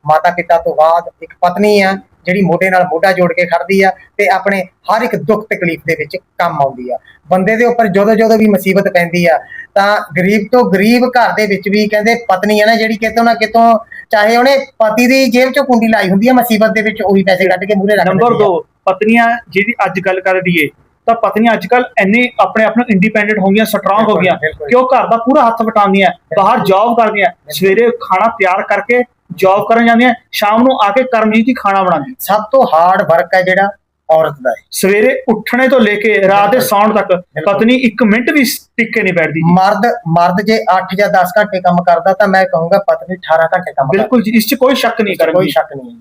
[SPEAKER 1] ਮਾਤਾ ਪਿਤਾ ਤੋਂ ਬਾਅਦ ਇੱਕ ਪਤਨੀ ਆ। ਜਿਹੜੀ ਮੋਢੇ ਨਾਲ ਮੋਢਾ ਜੋੜ ਕੇ ਖੜਦੀ ਆ ਤੇ ਆਪਣੇ ਹਰ ਇੱਕ ਦੁੱਖ ਤਕਲੀਫ ਦੇ ਵਿੱਚ ਕੰਮ ਆਉਂਦੀ ਆ ਬੰਦੇ ਦੇ ਉੱਪਰ ਜਦੋਂ ਜਦੋਂ ਵੀ ਮੁਸੀਬਤ ਪੈਂਦੀ ਆ ਤਾਂ ਗਰੀਬ ਤੋਂ ਗਰੀਬ ਘਰ ਦੇ ਵਿੱਚ ਵੀ ਕਹਿੰਦੇ ਪਤਨੀ ਆ ਨਾ ਜਿਹੜੀ ਕਿਤੋਂ ਨਾ ਕਿਤੋਂ ਚਾਹੇ ਉਹਨੇ ਪਤੀ ਦੀ ਜੇਬ ਚੋਂ ਕੁੰਡੀ ਲਾਈ ਹੁੰਦੀ ਆ ਮੁਸੀਬਤ ਦੇ ਵਿੱਚ ਉਹੀ ਪੈਸੇ ਕੱਢ ਕੇ ਮੂਹਰੇ ਰੱਖ
[SPEAKER 2] ਨੰਬਰ
[SPEAKER 1] ਦਿੰਦੀ ਆ।
[SPEAKER 2] 2 ਪਤਨੀਆਂ ਜਿਹਦੀ ਅੱਜ ਗੱਲ ਕਰ ਲਈਏ ਤਾਂ ਪਤਨੀਆਂ ਅੱਜ ਕੱਲ ਇੰਨੇ ਆਪਣੇ ਆਪ ਨੂੰ ਇੰਡੀਪੈਂਡੈਂਟ ਹੋ ਗਈਆਂ ਸਟਰੋਂਗ ਹੋ ਗਈਆਂ। ਕਿ ਉਹ ਘਰ ਦਾ ਪੂਰਾ ਹੱਥ ਵਟਾਉਂਦੀਆਂ ਬਾਹਰ ਜੌਬ ਕਰਦੀਆਂ ਸਵੇਰੇ ਖਾਣਾ ਤਿਆਰ ਕਰਕੇ ਜੌਬ ਕਰਨ ਜਾਂਦੀਆਂ ਸ਼ਾਮ ਨੂੰ ਆ ਕੇ ਕਰਮਜੀਤ ਹੀ ਖਾਣਾ ਬਣਾਉਂਦੀ।
[SPEAKER 1] ਸਭ ਤੋਂ ਹਾਰਡ ਵਰਕ ਹੈ ਜਿਹੜਾ ਔਰਤ ਦਾ ਹੈ
[SPEAKER 2] ਸਵੇਰੇ ਉੱਠਣੇ ਤੋਂ ਲੈ ਕੇ ਰਾਤ ਦੇ ਸੌਣ ਤੱਕ ਪਤਨੀ 1 ਮਿੰਟ ਵੀ ਟਿਕ ਨਹੀਂ ਬੈਠਦੀ।
[SPEAKER 1] ਮਰਦ ਮਰਦ ਜੇ 8 ਜਾਂ 10 ਘੰਟੇ ਕੰਮ ਕਰਦਾ ਤਾਂ ਮੈਂ ਕਹੂੰਗਾ ਪਤਨੀ 18 ਘੰਟੇ ਕੰਮ ਕਰਦੀ।
[SPEAKER 2] ਬਿਲਕੁਲ ਜੀ ਇਸ 'ਚ ਕੋਈ ਸ਼ੱਕ ਨਹੀਂ
[SPEAKER 1] ਹੈ। ਕੋਈ ਸ਼ੱਕ ਨਹੀਂ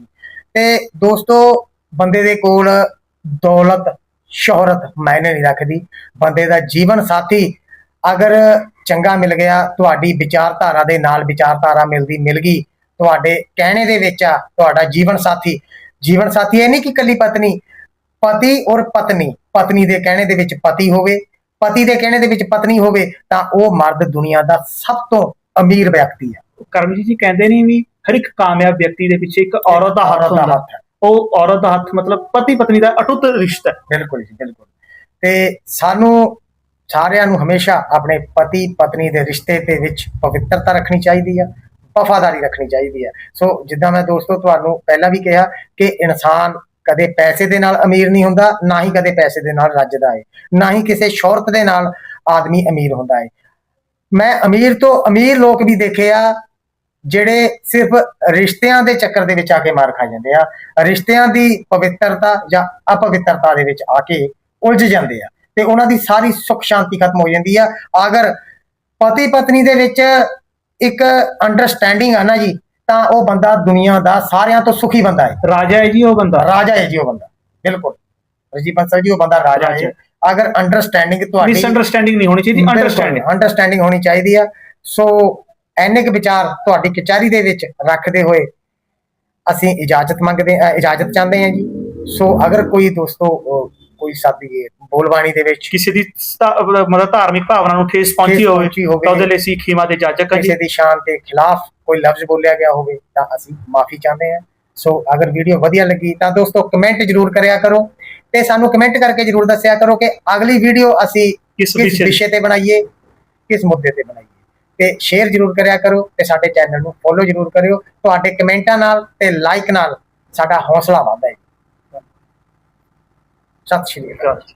[SPEAKER 1] ਤੇ ਦੋਸਤੋ ਬੰਦੇ ਦੇ ਕੋਲ ਦੌਲਤ ਸ਼ੋਹਰਤ ਮਾਇਨੇ ਨਹੀਂ ਰੱਖਦੀ। ਬੰਦੇ ਦਾ ਜੀਵਨ ਸਾਥੀ ਅਗਰ ਚੰਗਾ ਮਿਲ ਗਿਆ ਤੁਹਾਡੀ ਵਿਚਾਰਧਾਰਾ ਦੇ ਨਾਲ ਵਿਚਾਰਧਾਰਾ ਮਿਲਦੀ ਮਿਲ ਗਈ ਤੁਹਾਡੇ ਕਹਿਣੇ ਦੇ ਵਿੱਚ ਆ ਤੁਹਾਡਾ ਜੀਵਨ ਸਾਥੀ। ਜੀਵਨ ਸਾਥੀ ਇਹ ਨਹੀਂ ਕਿ ਕੱਲੀ ਪਤਨੀ ਪਤੀ ਔਰ ਪਤਨੀ। ਪਤਨੀ ਦੇ ਕਹਿਣੇ ਦੇ ਵਿੱਚ ਪਤੀ ਹੋਵੇ ਪਤੀ ਦੇ ਕਹਿਣੇ ਦੇ ਵਿੱਚ ਪਤਨੀ ਹੋਵੇ ਤਾਂ ਉਹ ਮਰਦ ਦੁਨੀਆ ਦਾ ਸਭ ਤੋਂ ਅਮੀਰ ਵਿਅਕਤੀ ਹੈ।
[SPEAKER 2] ਕਰਮਜੀਤ ਜੀ ਕਹਿੰਦੇ ਨਹੀਂ ਵੀ ਹਰ ਇੱਕ ਕਾਮਯਾਬ ਵਿਅਕਤੀ ਦੇ ਪਿੱਛੇ ਇੱਕ ਔਰਤ ਦਾ ਹੱਥ ਹੁੰਦਾ।
[SPEAKER 1] ਹੈ।
[SPEAKER 2] ਉਹ ਔਰਤ ਦਾ ਹੱਥ ਮਤਲਬ ਪਤੀ ਪਤਨੀ ਦਾ ਅਟੁੱਟ ਰਿਸ਼ਤਾ ਹੈ।
[SPEAKER 1] ਬਿਲਕੁਲ ਜੀ ਬਿਲਕੁਲ। ਤੇ ਸਾਨੂੰ ਸਾਰਿਆਂ ਨੂੰ ਹਮੇਸ਼ਾ ਆਪਣੇ ਪਤੀ ਪਤਨੀ ਦੇ ਰਿਸ਼ਤੇ ਦੇ ਵਿੱਚ ਪਵਿੱਤਰਤਾ ਰੱਖਣੀ ਚਾਹੀਦੀ ਆ। ਵਫਾਦਾਰੀ ਰੱਖਣੀ ਚਾਹੀਦੀ ਹੈ। ਸੋ ਜਿੱਦਾਂ ਮੈਂ ਦੋਸਤੋ ਤੁਹਾਨੂੰ ਪਹਿਲਾਂ ਵੀ ਕਿਹਾ ਕਿ ਇਨਸਾਨ ਕਦੇ ਪੈਸੇ ਦੇ ਨਾਲ ਅਮੀਰ ਨਹੀਂ ਹੁੰਦਾ, ਨਾ ਹੀ ਕਦੇ ਪੈਸੇ ਦੇ ਨਾਲ ਰੱਜਦਾ ਹੈ ਨਾ ਹੀ ਕਿਸੇ ਸ਼ੌਹਰਤ ਦੇ ਨਾਲ ਆਦਮੀ ਅਮੀਰ ਹੁੰਦਾ ਹੈ ਮੈਂ ਅਮੀਰ ਤੋਂ ਅਮੀਰ ਲੋਕ ਵੀ ਦੇਖੇ ਆ, ਜਿਹੜੇ ਸਿਰਫ ਰਿਸ਼ਤਿਆਂ ਦੇ ਚੱਕਰ ਦੇ ਵਿੱਚ ਆ ਕੇ ਮਾਰ ਖਾ ਜਾਂਦੇ ਆ। ਰਿਸ਼ਤਿਆਂ ਦੀ ਪਵਿੱਤਰਤਾ ਜਾਂ ਅਪਵਿੱਤਰਤਾ ਦੇ ਵਿੱਚ ਆ ਕੇ ਉਲਝ ਜਾਂਦੇ ਆ ਤੇ ਉਹਨਾਂ ਦੀ ਸਾਰੀ ਸੁੱਖ ਸ਼ਾਂਤੀ ਖਤਮ ਹੋ ਜਾਂਦੀ ਆ। ਅਗਰ ਪਤੀ ਪਤਨੀ ਦੇ ਵਿੱਚ ਇੱਕ ਅੰਡਰਸਟੈਂਡਿੰਗ ਆ ਨਾ ਜੀ ਤਾਂ ਉਹ ਬੰਦਾ ਦੁਨੀਆ ਦਾ ਸਾਰਿਆਂ ਤੋਂ ਸੁਖੀ ਬੰਦਾ ਹੈ।
[SPEAKER 2] ਰਾਜਾ ਹੈ ਜੀ ਉਹ ਬੰਦਾ?
[SPEAKER 1] ਰਾਜਾ ਹੈ ਜੀ ਉਹ ਬੰਦਾ ਬਿਲਕੁਲ। ਰਜੀ ਬੰਸਲ ਜੀ ਉਹ ਬੰਦਾ ਰਾਜਾ ਹੈ। ਅਗਰ ਅੰਡਰਸਟੈਂਡਿੰਗ ਤੁਹਾਡੀ
[SPEAKER 2] ਮਿਸ ਅੰਡਰਸਟੈਂਡਿੰਗ ਨਹੀਂ ਹੋਣੀ ਚਾਹੀਦੀ ਅੰਡਰਸਟੈਂਡਿੰਗ
[SPEAKER 1] ਅੰਡਰਸਟੈਂਡਿੰਗ ਹੋਣੀ ਚਾਹੀਦੀ ਆ। ਸੋ ਐਨੇ ਕੁ ਵਿਚਾਰ ਤੁਹਾਡੀ ਕਚਹਿਰੀ ਦੇ ਵਿੱਚ ਰੱਖਦੇ ਹੋਏ ਅਸੀਂ ਇਜਾਜ਼ਤ ਮੰਗਦੇ ਇਜਾਜ਼ਤ ਚਾਹੁੰਦੇ ਹਾਂ ਜੀ। ਸੋ ਅਗਰ ਕੋਈ ਦੋਸਤੋ ਕੋਈ ਸਾਡੀ ਬੋਲਬਾਣੀ ਦੇ ਵਿੱਚ
[SPEAKER 2] ਕਿਸੇ ਦੀ ਸਤਾ- ਮਤਲਬ ਧਾਰਮਿਕ ਭਾਵਨਾ ਨੂੰ ਠੇਸ ਪਹੁੰਚੀ ਹੋਵੇ
[SPEAKER 1] ਪਹੁੰਚੀ ਹੋਵੇ।
[SPEAKER 2] ਤਾਂ ਉਹਦੇ ਲਈ ਅਸੀਂ ਖੀਮਾ ਦੇ ਜਾਜਕ ਹਾਂ ਜੀ।
[SPEAKER 1] ਕਿਸੇ ਦੀ ਸ਼ਾਨ ਦੇ ਖਿਲਾਫ ਕੋਈ ਲਫ਼ਜ਼ ਬੋਲਿਆ ਗਿਆ ਹੋਵੇ ਤਾਂ ਅਸੀਂ ਮਾਫੀ ਚਾਹੁੰਦੇ ਹਾਂ। ਸੋ ਅਗਰ ਵੀਡੀਓ ਵਧੀਆ ਲੱਗੀ ਤਾਂ ਦੋਸਤੋ ਕਮੈਂਟ ਜ਼ਰੂਰ ਕਰਿਆ ਕਰੋ ਤੇ ਸਾਨੂੰ ਕਮੈਂਟ ਕਰਕੇ ਜ਼ਰੂਰ ਦੱਸਿਆ ਕਰੋ ਕਿ ਅਗਲੀ ਵੀਡੀਓ ਅਸੀਂ
[SPEAKER 2] ਕਿਸ
[SPEAKER 1] ਕਿਸ
[SPEAKER 2] ਵਿਸ਼ੇ
[SPEAKER 1] ਵਿਸ਼ੇ ਤੇ ਬਣਾਈਏ ਕਿਸ ਮੁੱਦੇ ਤੇ ਬਣਾਈਏ। ਤੇ ਸ਼ੇਅਰ ਜ਼ਰੂਰ ਕਰਿਆ ਕਰੋ ਤੇ ਸਾਡੇ ਚੈਨਲ ਨੂੰ ਫੋਲੋ ਜ਼ਰੂਰ ਕਰਿਓ। ਤੁਹਾਡੇ ਕਮੈਂਟਾਂ ਨਾਲ ਤੇ ਲਾਈਕ ਨਾਲ ਸਾਡਾ ਹੌਸਲਾ ਵਧਦਾ ਹੈ। ਸਤਿ ਸ਼੍ਰੀ ਅਕਾਲ
[SPEAKER 2] ਦੀ